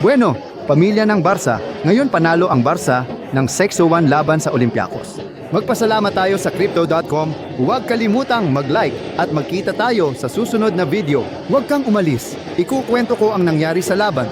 Bueno, pamilya ng Barca, ngayon panalo ang Barca ng 6-1 laban sa Olympiacos. Magpasalamat tayo sa Crypto.com, huwag kalimutang mag-like at magkita tayo sa susunod na video. Huwag kang umalis, ikukwento ko ang nangyari sa laban.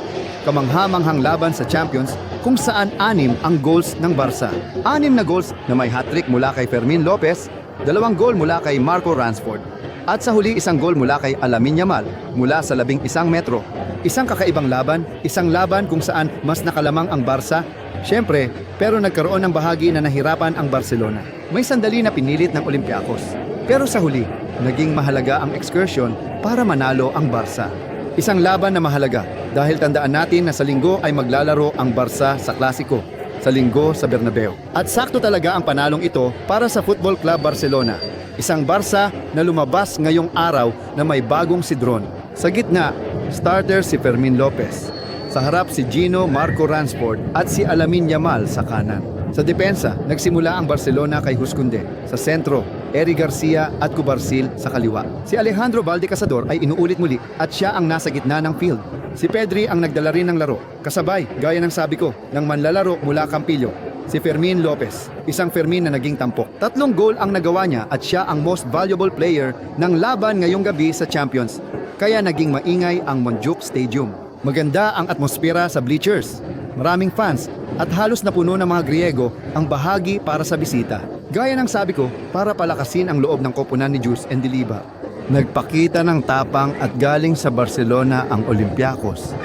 Kamanghamanghang laban sa Champions kung saan anim ang goals ng Barca. Anim na goals na may hat-trick mula kay Fermin Lopez, dalawang goal mula kay Marco Ransford, at sa huli isang gol mula kay Alamin Yamal mula sa labing isang metro. Isang kakaibang laban, isang laban kung saan mas nakalamang ang Barca. Siyempre, pero nagkaroon ng bahagi na nahirapan ang Barcelona. May sandali na pinilit ng Olympiacos. Pero sa huli, naging mahalaga ang excursion para manalo ang Barca. Isang laban na mahalaga dahil tandaan natin na sa linggo ay maglalaro ang Barca sa klasiko sa linggo sa Bernabeu. At sakto talaga ang panalong ito para sa Football Club Barcelona. Isang Barca na lumabas ngayong araw na may bagong sidron. Sa gitna, starter si Fermin Lopez. Sa harap si Gino Marco Ransford at si Alamin Yamal sa kanan. Sa depensa, nagsimula ang Barcelona kay Huskunde. Sa sentro, Eri Garcia at Cubarsil sa kaliwa. Si Alejandro Valde Casador ay inuulit muli at siya ang nasa gitna ng field. Si Pedri ang nagdala rin ng laro. Kasabay, gaya ng sabi ko, ng manlalaro mula Campillo. Si Fermin Lopez, isang Fermin na naging tampok. Tatlong goal ang nagawa niya at siya ang most valuable player ng laban ngayong gabi sa Champions. Kaya naging maingay ang Montjuic Stadium. Maganda ang atmosfera sa bleachers. Maraming fans at halos napuno ng mga Griego ang bahagi para sa bisita. Gaya ng sabi ko, para palakasin ang loob ng koponan ni Juice and Diliba. Nagpakita ng tapang at galing sa Barcelona ang Olympiacos.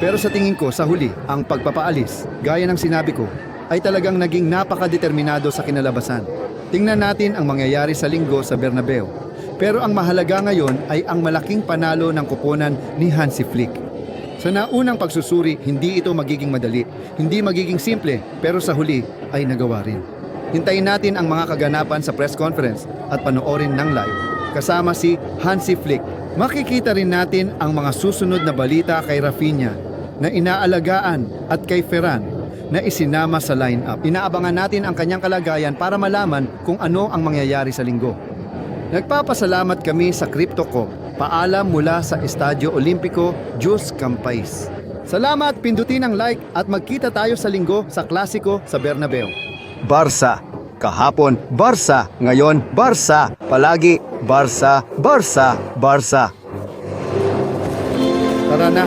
Pero sa tingin ko sa huli, ang pagpapaalis, gaya ng sinabi ko, ay talagang naging napakadeterminado sa kinalabasan. Tingnan natin ang mangyayari sa linggo sa Bernabeu. Pero ang mahalaga ngayon ay ang malaking panalo ng kuponan ni Hansi Flick. Sa naunang pagsusuri, hindi ito magiging madali, hindi magiging simple, pero sa huli ay nagawa rin. Hintayin natin ang mga kaganapan sa press conference at panoorin ng live. Kasama si Hansi Flick. Makikita rin natin ang mga susunod na balita kay Rafinha na inaalagaan at kay Ferran na isinama sa lineup. Inaabangan natin ang kanyang kalagayan para malaman kung ano ang mangyayari sa linggo. Nagpapasalamat kami sa CryptoCom. Paalam mula sa Estadio Olimpico, Jus Campais. Salamat, pindutin ang like at magkita tayo sa linggo sa klasiko sa Bernabeu. Barca. Kahapon, Barca. Ngayon, Barca. Palagi, Barca, Barca, Barca. Tara na,